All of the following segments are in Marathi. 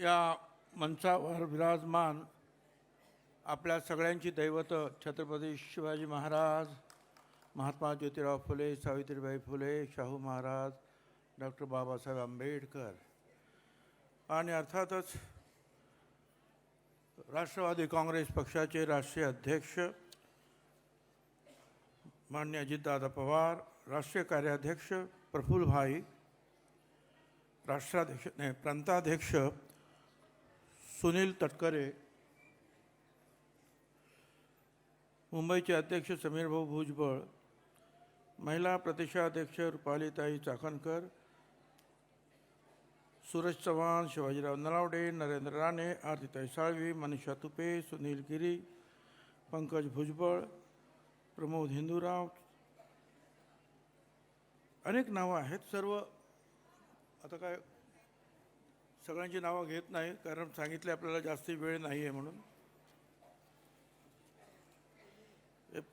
या मंचावर विराजमान आपल्या सगळ्यांची दैवत छत्रपती शिवाजी महाराज महात्मा ज्योतिराव फुले सावित्रीबाई फुले शाहू महाराज डॉक्टर बाबासाहेब आंबेडकर. आणि अर्थातच राष्ट्रवादी काँग्रेस पक्षाचे राष्ट्रीय अध्यक्ष मान्य अजितदादा पवार राष्ट्रीय कार्याध्यक्ष प्रफुल्लभाई राष्ट्राध्यक्ष नाही प्रांताध्यक्ष सुनील तटकरे मुंबईचे अध्यक्ष समीरभाऊ भुजबळ महिला प्रदेशाध्यक्ष रुपालीताई चाकणकर सूरज चव्हाण शिवाजीराव नलावडे नरेंद्र राणे आरतीताई साळवी मनीषा तुपे सुनील गिरी पंकज भुजबळ प्रमोद हिंदूराव अनेक नावं आहेत सर्व. आता काय सगळ्यांची नावं घेत नाही, कारण सांगितले आपल्याला जास्ती वेळ नाही आहे म्हणून.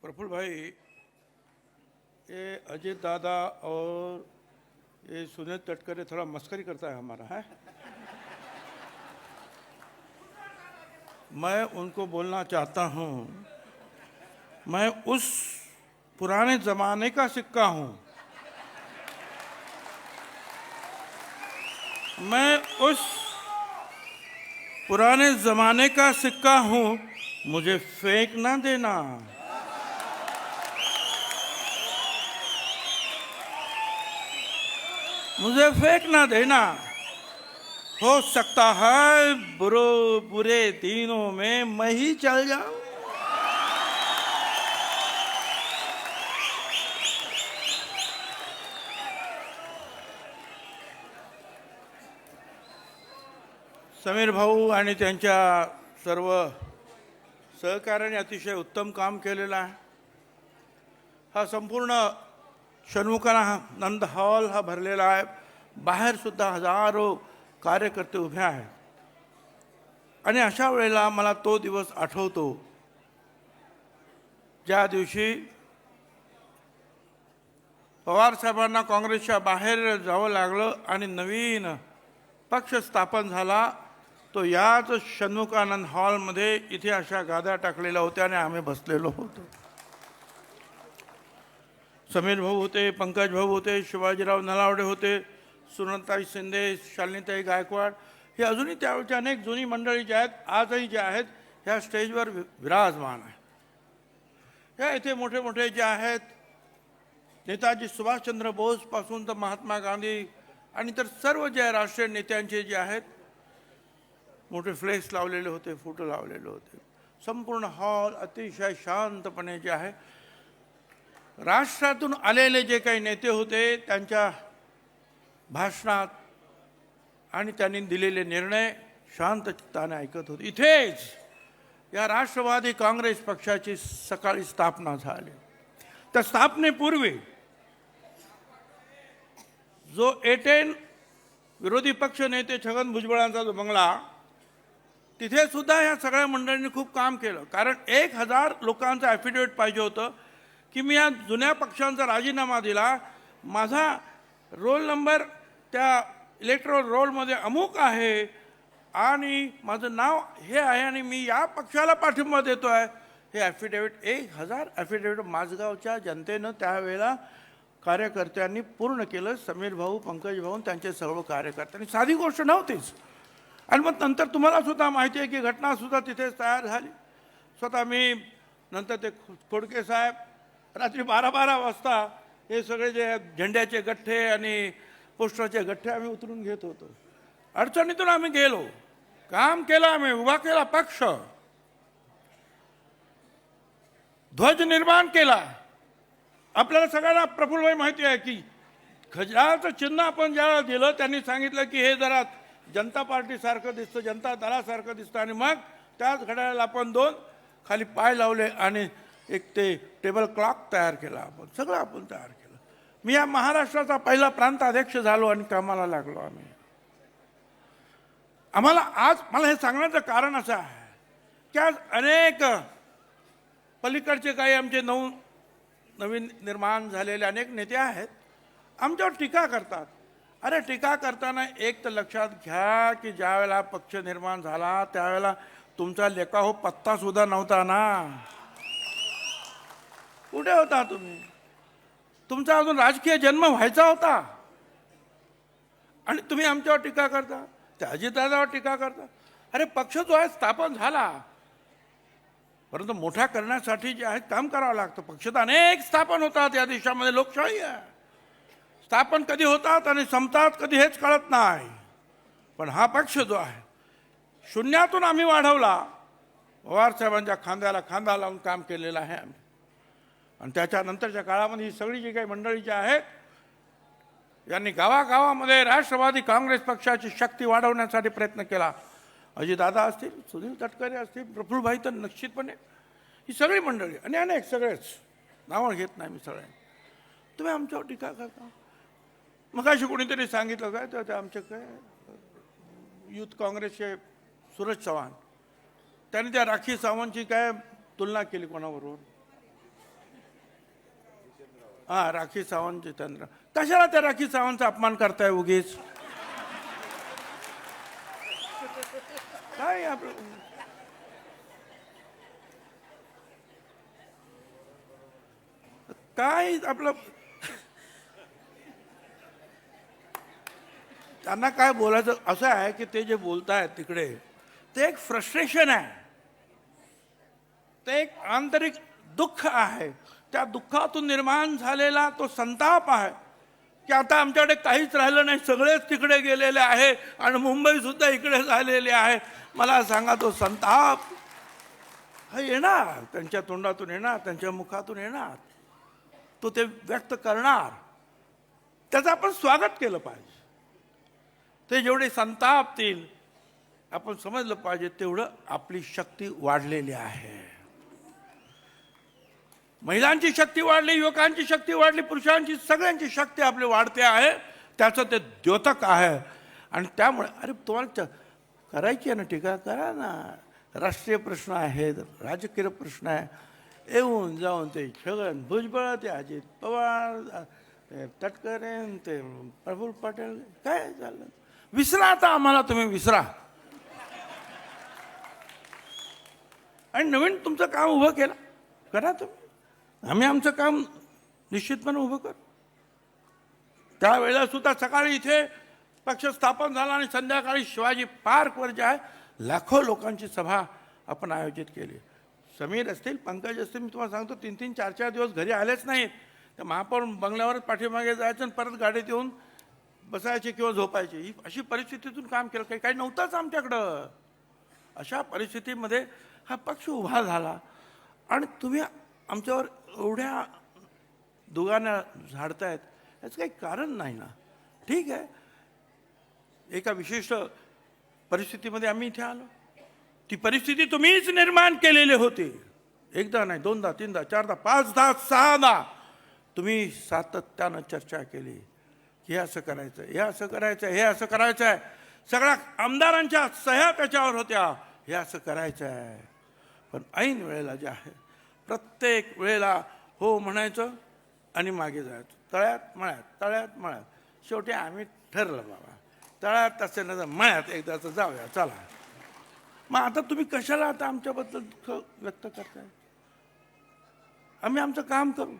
प्रफुल्ल भाई ये अजीत दादा और ये सुनील तटकरे थोड़ा मस्करी करता है हमारा, है? मैं उनको बोलना चाहता हूँ। मैं उस पुराने ज़माने का सिक्का हूँ। मैं उस पुराने ज़माने का सिक्का हूँ, मुझे फेंक ना देना। मुझे फेंक ना देना। हो सकता है बुरो बुरे दिनों में मैं ही चल जाऊँ। समीर भाऊ आणि त्यांच्या सर्व सहकार्याने अतिशय उत्तम काम केलेलं आहे. हा संपूर्ण षण्मुखानंद हॉल हा भरलेला आहे. बाहेरसुद्धा हजारो कार्यकर्ते उभे आहेत. आणि अशा वेळेला मला तो दिवस आठवतो. ज्या दिवशी पवारसाहेबांना काँग्रेसच्या बाहेर जावं लागलं आणि नवीन पक्ष स्थापन झाला तो याच शनुकानंद हॉलमध्ये इथे अशा गाद्या टाकलेल्या होत्या आणि आम्ही बसलेलो होतो. समीर भाऊ होते पंकज भाऊ होते शिवाजीराव नलावडे होते सुनंताई शिंदे शालिनीताई गायकवाड हे अजूनही त्यावेळचे अनेक जुनी मंडळी जे आहेत आजही जे आहेत ह्या स्टेजवर विराजमान आहे ह्या इथे मोठे मोठे जे आहेत नेताजी सुभाषचंद्र बोसपासून तर महात्मा गांधी आणि तर सर्व जे राष्ट्रीय नेत्यांचे जे आहेत मोठे फ्लेक्स लावलेले होते फोटो लावलेले होते. संपूर्ण हॉल अतिशय शांतपणे जे आहे राष्ट्रातून आलेले जे काही नेते होते त्यांच्या भाषणात आणि त्यांनी दिलेले निर्णय शांत चित्ताने ऐकत होते. इथेच या राष्ट्रवादी काँग्रेस पक्षाची सकाळी स्थापना झाली. त्या स्थापनेपूर्वी जो एटेन विरोधी पक्ष नेते छगन भुजबळांचा जो बंगला तिथे सुद्धा ह्या सगळ्या मंडळींनी खूप काम केलं. कारण एक हजार लोकांचं ॲफिडेविट पाहिजे होतं की मी या जुन्या पक्षांचा राजीनामा दिला. माझा रोल नंबर त्या इलेक्ट्रॉल रोलमध्ये अमुक आहे आणि माझं नाव हे आहे आणि मी या पक्षाला पाठिंबा देतो आहे हे ॲफिडेविट एक हजार ॲफिडेविट माझगावच्या जनतेनं त्यावेळेला कार्यकर्त्यांनी पूर्ण केलं. समीर भाऊ पंकज भाऊ त्यांचे सर्व कार्यकर्त्यांनी साधी गोष्ट नव्हतीच. आणि मग नंतर तुम्हाला सुद्धा माहिती आहे की घटना सुद्धा तिथेच तयार झाली. स्वतः मी नंतर ते खोडके साहेब रात्री बारा बारा वाजता हे सगळे जे झेंड्याचे गठ्ठे आणि पोस्टरचे गठ्ठे आम्ही उतरून घेत होतो. अडचणीतून आम्ही गेलो. काम केलं आम्ही उभा केला पक्ष. ध्वज निर्माण केला. आपल्याला सगळ्यांना प्रफुल्लभाई माहिती आहे की खजाचं चिन्ह आपण ज्याला दिलं त्यांनी सांगितलं की हे जरा जनता पार्टीसारखं दिसतं जनता दलासारखं दिसतं. आणि मग त्याच घड्याळाला आपण दोन खाली पाय लावले आणि एक ते टेबल क्लॉक तयार केला आपण. सगळं आपण तयार केलं. मी या महाराष्ट्राचा पहिला प्रांत अध्यक्ष झालो आणि कामाला लागलो आम्ही. आम्हाला आज मला हे सांगण्याचं कारण असं आहे की आज अनेक पलीकडचे काही आमचे नऊ नवीन निर्माण झालेले अनेक नेते आहेत. आमच्यावर टीका करतात. अरे टीका करताना एक तर लक्षात घ्या की ज्या वेळेला पक्ष निर्माण झाला त्यावेळेला तुमचा लेखा हो पत्ता सुद्धा नव्हता ना. कुठे होता तुम्ही? तुमचा अजून राजकीय जन्म व्हायचा होता. आणि तुम्ही आमच्यावर टीका करता? त्या अजितदादावर टीका करता? अरे पक्ष जो आहे स्थापन झाला. परंतु मोठा करण्यासाठी जे आहे काम करावं लागतं. पक्ष तर अनेक स्थापन होतात या देशामध्ये. लोकशाही आहे. स्थापन कधी होतात आणि संपतात कधी हेच कळत नाही. पण हा पक्ष जो आहे शून्यातून आम्ही वाढवला. पवार साहेबांच्या खांद्याला खांदा लावून काम केलेलं आहे आम्ही. आणि त्याच्यानंतरच्या काळामध्ये ही सगळी जी काही मंडळी जी आहेत यांनी गावागावामध्ये राष्ट्रवादी काँग्रेस पक्षाची शक्ती वाढवण्यासाठी प्रयत्न केला. अजितदादा असतील सुनील तटकरे असतील प्रफुल्लभाई तर निश्चितपणे. ही सगळी मंडळी आणि अनेक सगळेच. नावं घेत नाही मी सगळ्यांनी. तुम्ही आमच्यावर टीका करता. मग अशी कोणीतरी सांगितलं काय तर आमच्या आमचे काय युथ काँग्रेसचे सूरज चव्हाण. त्याने त्या राखी सावंतची काय तुलना केली कोणाबरोबर हा राखी सावंत जितेंद्र. कशाला त्या राखी सावंतचा अपमान करताय उगीच? काय आपलं? काय आपलं त्यांना काय बोलायचं? असं आहे की ते जे बोलत आहेत तिकडे ते एक फ्रस्ट्रेशन आहे. ते एक आंतरिक दुःख आहे. त्या दुःखातून निर्माण झालेला तो संताप आहे. की आता आमच्याकडे काहीच राहिलं नाही सगळेच तिकडे गेलेले आहे आणि मुंबई सुद्धा इकडे झालेली आहे. मला सांगा तो संताप हा येणार त्यांच्या तोंडातून येणार त्यांच्या मुखातून येणार. तो ते व्यक्त करणार. त्याचं आपण स्वागत केलं पाहिजे. ते जेवढे संतापतील आपण समजलं पाहिजे तेवढं आपली शक्ती वाढलेली आहे. महिलांची शक्ती वाढली युवकांची शक्ती वाढली पुरुषांची सगळ्यांची शक्ती आपली वाढते आहे. त्याचं ते द्योतक आहे. आणि त्यामुळे अरे तुम्हाला करायची आहे ना टीका? करा ना. राष्ट्रीय प्रश्न आहेत राजकीय प्रश्न आहे. येऊन जाऊन ते छगन भुजबळ ते अजित पवार तटकरेन तटकरे ते प्रफुल्ल पटेल काय झालं विसरा आता आम्हाला तुम्ही विसरा. आणि नवीन तुमचं काम उभं केलं. करा तुम्ही. आम्ही आमचं काम निश्चितपणे उभं करू. त्यावेळेला सुद्धा सकाळी इथे पक्ष स्थापन झाला आणि संध्याकाळी शिवाजी पार्कवर जे आहे लाखो लोकांची सभा आपण आयोजित केली. समीर असतील पंकज असतील मी तुम्हाला सांगतो तीन तीन चार चार दिवस घरी आलेच नाहीत. तर महापौर बंगल्यावरच पाठीमागे जायचं आणि परत गाडीत येऊन बसायचे किंवा झोपायचे ही अशी परिस्थितीतून काम केलं. काही काही नव्हतंच आमच्याकडं. अशा परिस्थितीमध्ये हा पक्ष उभा झाला. आणि तुम्ही आमच्यावर एवढ्या दुगाने झाडतायत याचं काही कारण नाही ना. ठीक आहे. एका विशिष्ट परिस्थितीमध्ये आम्ही इथे आलो. ती परिस्थिती तुम्हीच निर्माण केलेली होती. एकदा नाही दोनदा तीनदा चारदा पाचदा सहादा तुम्ही सातत्यानं चर्चा केली. हे असं करायचं हे असं करायचं हे असं करायचं आहे सगळ्या आमदारांच्या सह्या त्याच्यावर होत्या. हे असं करायचं आहे पण ऐन वेळेला जे आहे प्रत्येक वेळेला हो म्हणायचं आणि मागे जायचं. तळ्यात मळ्यात तळ्यात मळ्यात. शेवटी आम्ही ठरलं बाबा. तळ्यात तसे ना मळ्यात एकदाचं जाऊया चला. मग आता तुम्ही कशाला आता आमच्याबद्दल दुःख व्यक्त करताय? आम्ही आमचं काम करू.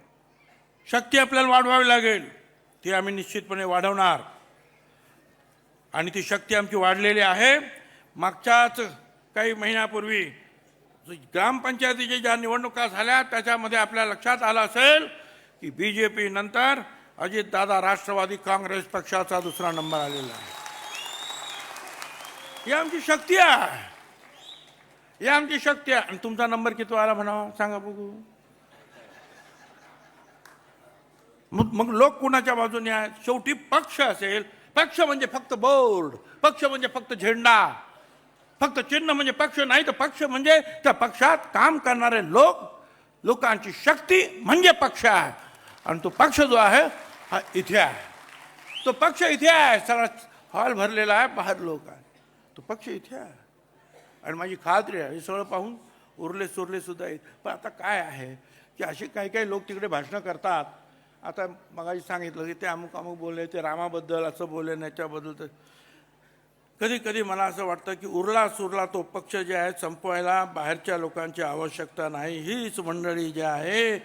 शक्ती आपल्याला वाढवावी लागेल. ती आम्ही निश्चितपणे वाढवणार. आणि ती शक्ती आमची वाढलेली आहे. मागच्याच काही महिन्यापूर्वी ग्रामपंचायतीच्या ज्या निवडणुका झाल्या त्याच्यामध्ये आपल्या लक्षात आलं असेल की बी जे पी नंतर अजितदादा राष्ट्रवादी काँग्रेस पक्षाचा दुसरा नंबर आलेला आहे. ही आमची शक्ती आहे. ही आमची शक्ती आहे. आणि तुमचा नंबर किती आला म्हणावा? सांगा बघू. मग मग लोक कुणाच्या बाजूने आहेत शेवटी पक्ष असेल. पक्ष म्हणजे फक्त बोर्ड. पक्ष म्हणजे फक्त झेंडा. फक्त चिन्ह म्हणजे पक्ष नाही तर पक्ष म्हणजे त्या पक्षात काम करणारे लोक लोकांची शक्ती म्हणजे पक्ष आहे. आणि तो पक्ष जो आहे हा इथे आहे. तो पक्ष इथे आहे. सगळा हॉल भरलेला आहे. बाहेर लोक आहे तो पक्ष इथे आहे. आणि माझी खात्री आहे. हे सगळं पाहून उरले सुरले सुद्धा येईल पण आता काय आहे? की असे काही काही लोक तिकडे भाषणं करतात. आता मगाशी सांगितलं की ते अमुक अमुक बोलले ते रामाबद्दल असं बोलले याच्याबद्दल तर कधी कधी मला असं वाटतं की उरला सुरला तो पक्ष जे आहे संपवायला बाहेरच्या लोकांची आवश्यकता नाही. हीच मंडळी जी आहे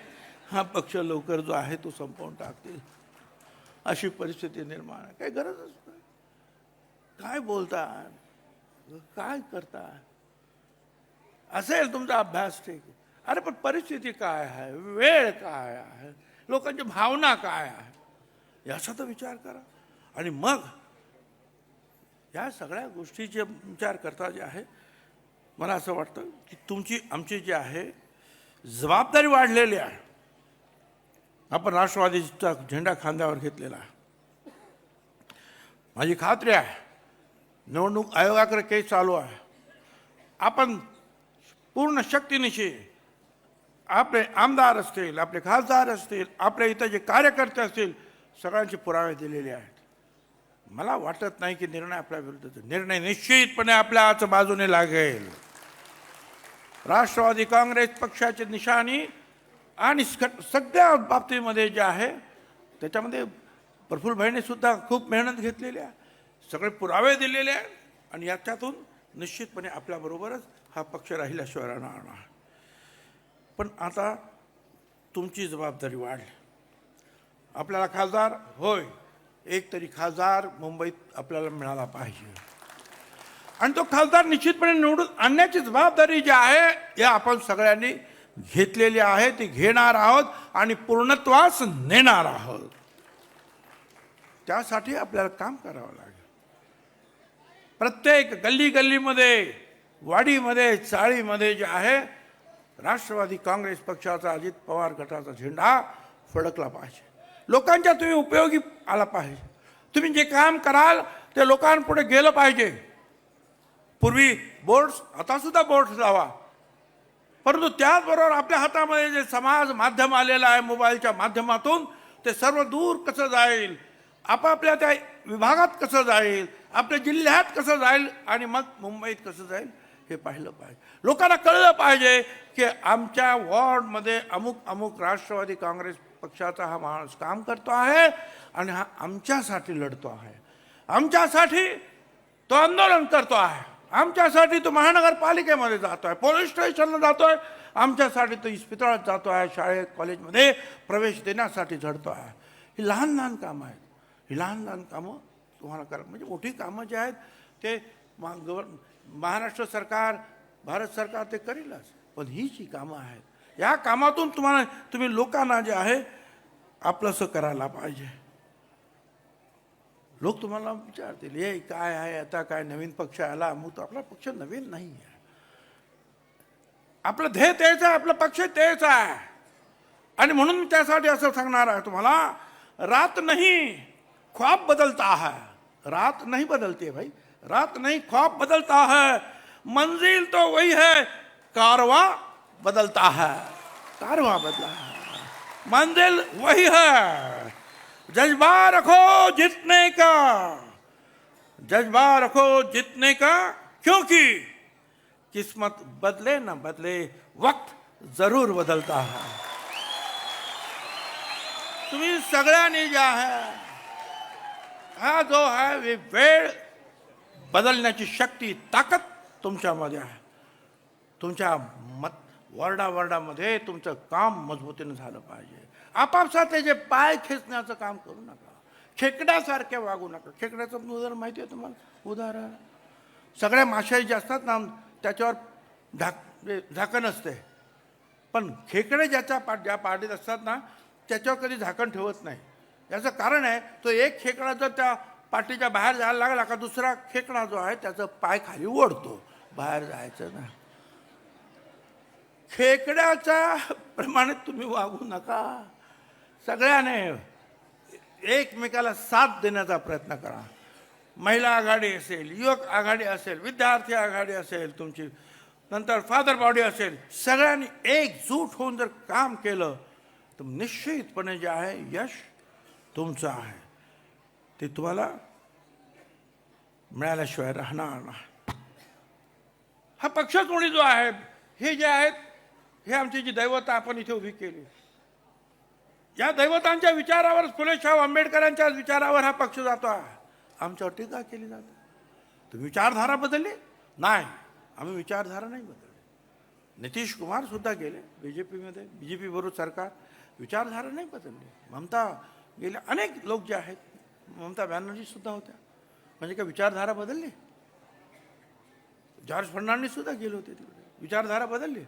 हा पक्ष लवकर जो आहे तो संपवून टाकतील. अशी परिस्थिती निर्माण आहे. काही गरजच नाही. काय बोलता काय करता असेल तुमचा अभ्यास ठीक. अरे पण परिस्थिती काय आहे? वेळ काय आहे? लोकांची भावना काय आहे? याचा तर विचार करा. आणि मग या सगळ्या गोष्टीचे विचार करता जे आहे मला असं वाटतं की तुमची आमची जी आहे जबाबदारी वाढलेली आहे. आपण राष्ट्रवादीचा झेंडा खांद्यावर घेतलेला आहे. माझी खात्री आहे निवडणूक आयोगाकडे केस चालू आहे. आपण पूर्ण शक्तीनिशी आपले आमदार असतील आपले खासदार असतील आपल्या इथं जे कार्यकर्ते असतील सगळ्यांचे पुरावे दिलेले आहेत. मला वाटत नाही की निर्णय आपल्या विरुद्ध निर्णय निश्चितपणे आपल्या आज बाजूने लागेल. राष्ट्रवादी काँग्रेस पक्षाची निशाणी आणि सगळ्या बाबतीमध्ये जे आहे त्याच्यामध्ये प्रफुल्ल भाईने सुद्धा खूप मेहनत घेतलेली आहे. सगळे पुरावे दिलेले आहेत आणि याच्यातून निश्चितपणे आपल्याबरोबरच हा पक्ष राहिल्याशिवाय राहणार पण आता तुमची जबाबदारी वाढली. आपल्याला खासदार होय एक तरी खासदार मुंबईत आपल्याला मिळाला पाहिजे. आणि तो खासदार निश्चितपणे निवडून आणण्याची जबाबदारी जी आहे हे आपण सगळ्यांनी घेतलेली आहे ती घेणार आहोत आणि पूर्णत्वास नेणार आहोत. त्यासाठी आपल्याला काम करावं लागेल. प्रत्येक गल्ली गल्लीमध्ये वाडीमध्ये चाळीमध्ये जे आहे राष्ट्रवादी काँग्रेस पक्षाचा अजित पवार गटाचा झेंडा फडकला पाहिजे. लोकांच्या तुम्ही उपयोगी आला पाहिजे. तुम्ही जे काम कराल ते लोकांपुढे गेलं पाहिजे. पूर्वी बोर्ड्स आता सुद्धा बोर्ड्स लावा. परंतु त्याचबरोबर आपल्या हातामध्ये जे समाज माध्यम आलेलं आहे मोबाईलच्या माध्यमातून ते सर्व दूर कसं जाईल? आपापल्या त्या विभागात कसं जाईल? आपल्या जिल्ह्यात कसं जाईल? आणि मग मुंबईत कसं जाईल? हे पाहिलं पाहिजे. लोकांना कळलं पाहिजे की आमच्या वॉर्डमध्ये अमुक अमुक राष्ट्रवादी काँग्रेस पक्षाचा हा माणूस काम करतो आहे आणि हा आमच्यासाठी लढतो आहे. आमच्यासाठी तो आंदोलन करतो आहे. आमच्यासाठी तो महानगरपालिकेमध्ये जातो आहे. पोलीस स्टेशनला जातो आहे. आमच्यासाठी तो इस्पितळात जातो आहे. शाळेत कॉलेजमध्ये प्रवेश देण्यासाठी झडतो आहे. ही लहान लहान कामं आहेत. ही लहान लहान कामं तुम्हाला करा म्हणजे मोठी कामं जी आहेत ते मा गवर महाराष्ट्र सरकार भारत सरकार ते करीलच. पण ही जी कामं आहेत या कामातून तुम्हाला तुम्ही लोकांना जे आहे आपलंसं करायला पाहिजे. लोक तुम्हाला विचारतील हे काय आहे? आता काय नवीन पक्ष आला? मग तर आपला पक्ष नवीन नाही आहे. आपलं ध्येय तेच आहे आपला पक्ष तेच आहे. आणि म्हणून मी त्यासाठी असं सांगणार आहे तुम्हाला रात नाही ख्वाब बदलता है. रात नहीं बदलते भाई. रात नहीं ख्वाब बदलता है. मंजिल तो वही है कारवा बदलता है। कारवा बदला है। मंजिल वही है। जज्बा रखो जीतने का। जज्बा रखो जीतने का, क्योंकि किस्मत बदले न बदले वक्त ज़रूर बदलता है। तुम्ही सगळ्यांनी जे आहे हा जो आहे वे- वेळ बदलण्याची शक्ती ताकद तुमच्यामध्ये आहे। तुमच्या मत वरडा वरडामध्ये तुमचं काम मजबूतीनं झालं पाहिजे. आपापसात ते जे पाय खेचण्याचं काम करू नका. खेकड्यासारखे वागू नका. खेकड्याचं उदाहरण माहिती आहे तुम्हाला? उदाहरण. सगळ्या माशाही जे असतात ना त्याच्यावर झाक म्हणजे झाकण असते. पण खेकडे ज्याच्या पा ज्या पाठीत असतात ना त्याच्यावर कधी झाकण ठेवत नाही. याचं कारण आहे तो एक खेकडा जर त्या पाठीच्या बाहेर जायला लागला का दुसरा खेकडा जो आहे त्याचं पाय खाली ओढतो. बाहेर जायचं ना खेकड्याच्या प्रमाणे तुम्ही वागू नका. सगळ्याने एकमेकाला साथ देण्याचा प्रयत्न करा. महिला आघाडी असेल युवक आघाडी असेल विद्यार्थी आघाडी असेल तुमची नंतर फादर बॉडी असेल सगळ्यांनी एकजूट होऊन जर काम केलं तर निश्चितपणे जे आहे यश तुमचं आहे. ते तुम्हाला मिळाल्याशिवाय राहणार नाही. हा पक्षच कोणी जो आहे हे जे आहेत हे आमची जी दैवता आपण इथे उभी केली. या दैवतांच्या विचारावर फुले आंबेडकरांच्या विचारावर हा पक्ष जातो. आमच्यावर टीका केली जाते. तुम्ही विचारधारा बदलली? नाही. आम्ही विचारधारा नाही बदलली. नितीश कुमार सुद्धा गेले बी जे पीमध्ये बी जे पी बरोबर सरकार. विचारधारा नाही बदलली. ममता गेले अनेक लोक जे आहेत ममता बॅनर्जी सुद्धा होत्या. म्हणजे काय विचारधारा बदलली? जॉर्ज फर्नांडिस सुद्धा गेले होते तिकडे. विचारधारा बदलली?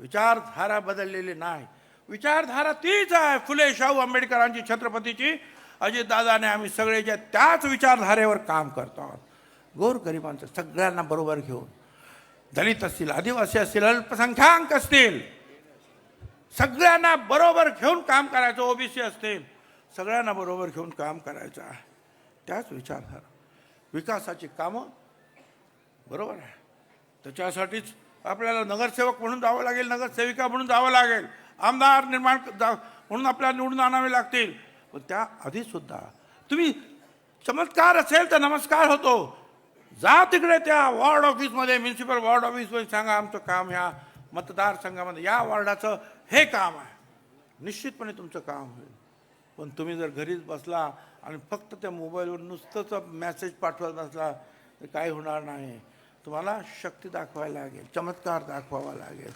विचारधारा बदललेली नाही. विचारधारा तीच आहे फुले शाहू आंबेडकरांची छत्रपतीची. अजितदादाने आम्ही सगळे ज्या त्याच विचारधारेवर काम करतो आहोत. गोरगरिबांचं सगळ्यांना बरोबर घेऊन. दलित असतील आदिवासी असतील अल्पसंख्याक असतील सगळ्यांना बरोबर घेऊन काम करायचं ओबीसी असतील सगळ्यांना बरोबर घेऊन काम करायचं आहे. त्याच विचारधारा. विकासाची कामं बरोबर आहे. त्याच्यासाठीच आपल्याला नगरसेवक म्हणून जावं लागेल नगरसेविका म्हणून जावं लागेल. आमदार निर्माण जा म्हणून आपल्याला निवडून आणावे लागतील. पण त्या आधीसुद्धा तुम्ही चमत्कार असेल तर नमस्कार होतो. जा तिकडे त्या वॉर्ड ऑफिसमध्ये म्युन्सिपल वॉर्ड ऑफिसमध्ये सांगा आमचं काम ह्या मतदारसंघामध्ये या वॉर्डाचं हे काम आहे. निश्चितपणे तुमचं काम होईल. पण तुम्ही जर घरीच बसला आणि फक्त त्या मोबाईलवर नुसतंच मेसेज पाठवत बसला तर काही होणार नाही. तुम्हाला शक्ती दाखवायला लागेल चमत्कार दाखवावा लागेल.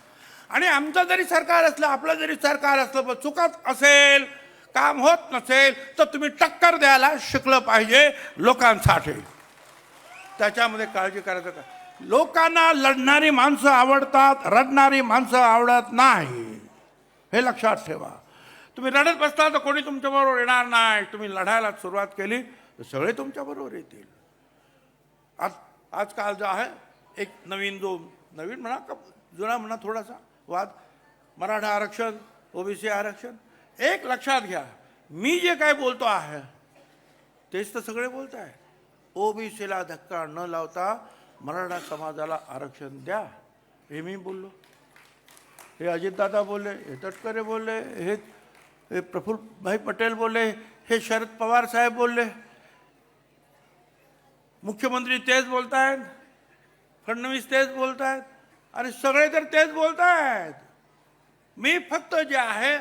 आणि आमचं जरी सरकार असलं आपलं जरी सरकार असलं पण चुकत असेल काम होत नसेल तर तुम्ही टक्कर द्यायला शिकलं पाहिजे लोकांसाठी. त्याच्यामध्ये काळजी करायचं का? लोकांना लढणारी माणसं आवडतात रडणारी माणसं आवडत नाही. हे लक्षात ठेवा. तुम्ही रडत बसता तर कोणी तुमच्याबरोबर येणार नाही. तुम्ही लढायला सुरुवात केली तर सगळे तुमच्याबरोबर येतील. आज आजकाल जो आहे एक नवीन जो नवीन म्हणा का जुना म्हणा थोडासा वाद मराठा आरक्षण ओबीसी आरक्षण एक लक्षात घ्या मी जे काय बोलतो आहे तेच तर सगळे बोलत आहे. ओबीसीला धक्का न लावता मराठा समाजाला आरक्षण द्या हे मी बोललो. हे अजितदादा बोलले हे तटकरे बोलले हे हे प्रफुल्लभाई पटेल बोलले हे शरद पवार साहेब बोलले मुख्यमंत्री तेच बोलत आहेत फडणवीस तेच बोलत आहेत आणि सगळे तर तेच बोलत आहेत मी फक्त जे आहे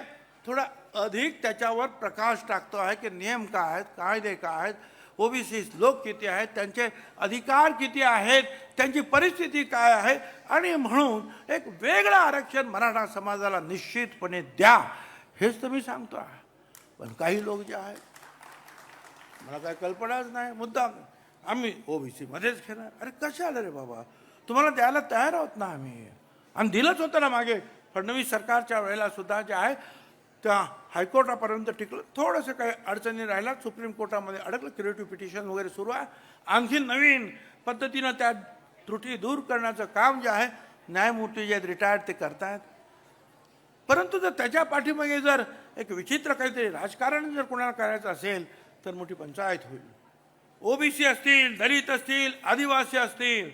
थोडा अधिक त्याच्यावर प्रकाश टाकतो आहे की नियम काय आहेत कायदे काय आहेत ओबीसी लोक किती आहेत त्यांचे अधिकार किती आहेत त्यांची परिस्थिती काय आहे आणि म्हणून एक वेगळं आरक्षण मराठा समाजाला निश्चितपणे द्या हेच तर मी सांगतो आहे. पण काही लोक जे आहेत मला काय कल्पनाच नाही मुद्दा आम्ही ओबीसी मध्येच घेणार. अरे कशाला रे बाबा? तुम्हाला द्यायला तयार आहोत ना आम्ही. आणि दिलंच होतं ना मागे. फडणवीस सरकारच्या वेळेला सुद्धा जे आहे त्या हायकोर्टापर्यंत टिकलं. थोडंसं काही अडचणी राहिल्या. सुप्रीम कोर्टामध्ये अडकलं. क्रिएटिव्ह पिटिशन वगैरे सुरू आहे. आणखी नवीन पद्धतीनं त्या त्रुटी दूर करण्याचं काम जे आहे न्यायमूर्ती जे आहेत रिटायर्ड ते करतायत. परंतु जर त्याच्या पाठीमागे जर एक विचित्र काहीतरी राजकारण जर कोणाला करायचं असेल तर मोठी पंचायत होईल. ओबीसी असतील दलित असतील आदिवासी असतील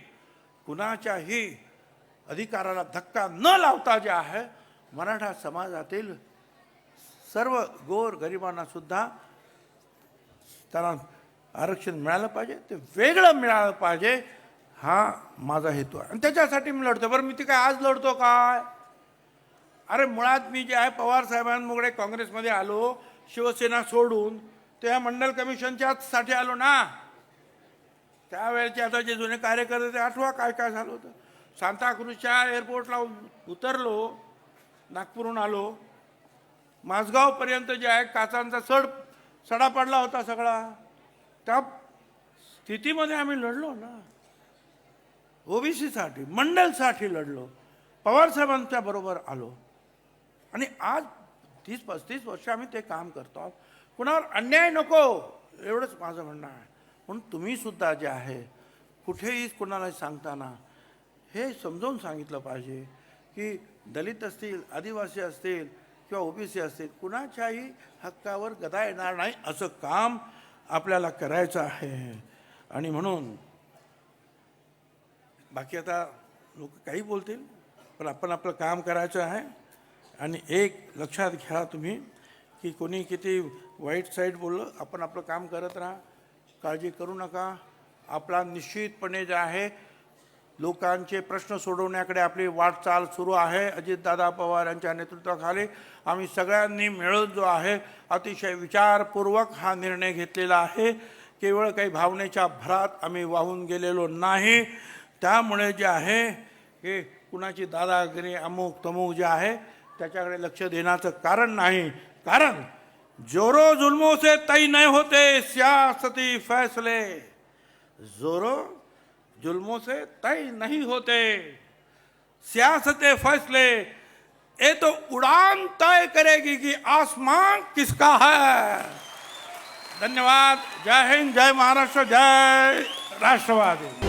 कुणाच्याही अधिकाराला धक्का न लावता जे आहे मराठा समाजातील सर्व गोर गरिबांना सुद्धा त्यांना आरक्षण मिळालं पाहिजे ते वेगळं मिळालं पाहिजे हा माझा हेतू आहे. आणि त्याच्यासाठी मी लढतो बरं मी ते काय आज लढतो काय? अरे मुळात मी जे आहे पवार साहेबांमुळे काँग्रेसमध्ये आलो शिवसेना सोडून त्या मंडल कमिशनच्याच साठी आलो ना. त्यावेळेचे आता जे जुने कार्यकर्ते ते आठवा काय काय झालं होतं. सांताक्रूजच्या एअरपोर्टला उतरलो नागपूरहून आलो. माझगावपर्यंत जे आहे काचांचा सड सडा पडला होता सगळा. त्या स्थितीमध्ये आम्ही लढलो ना. ओबीसीसाठी मंडलसाठी लढलो. पवारसाहेबांच्या बरोबर आलो. आणि आज तीस पस्तीस वर्ष आम्ही ते काम करतो आहोत. कुणावर अन्याय नको एवढंच माझं म्हणणं आहे. म्हणून तुम्ही सुद्धा जे आहे कुठेही कुणाला सांगताना हे समजावून सांगितलं पाहिजे की दलित असतील आदिवासी असतील किंवा ओबीसी असतील कुणाच्याही हक्कावर गदा येणार नाही असं काम आपल्याला करायचं आहे. आणि म्हणून बाकी आता लोक काही बोलतील पण आपण आपलं काम करायचं आहे. आणि एक लक्षात घ्या तुम्ही की कोणी किती वाईट साईड बोललं आपण आपलं काम करत राहा. काळजी करू नका. आपला निश्चितपणे जे आहे लोकांचे प्रश्न सोडवण्याकडे आपली वाटचाल सुरू आहे. अजितदादा पवार यांच्या नेतृत्वाखाली आम्ही सगळ्यांनी मिळून जो आहे अतिशय विचारपूर्वक हा निर्णय घेतलेला आहे. केवळ काही भावनेच्या भरात आम्ही वाहून गेलेलो नाही. त्यामुळे जे आहे हे कुणाची दादागिरी अमुक तमुक जे आहे त्याच्याकडे लक्ष देण्याचं कारण नाही. कारण जोरो जुल्मों से तय नहीं होते, सियासती फैसले। जोरो जुल्मों से तय नहीं होते, सियासत फैसले, ये तो उड़ान तय करेगी कि आसमान किसका है। धन्यवाद। जय हिंद, जय महाराष्ट्र, जय राष्ट्रवादी।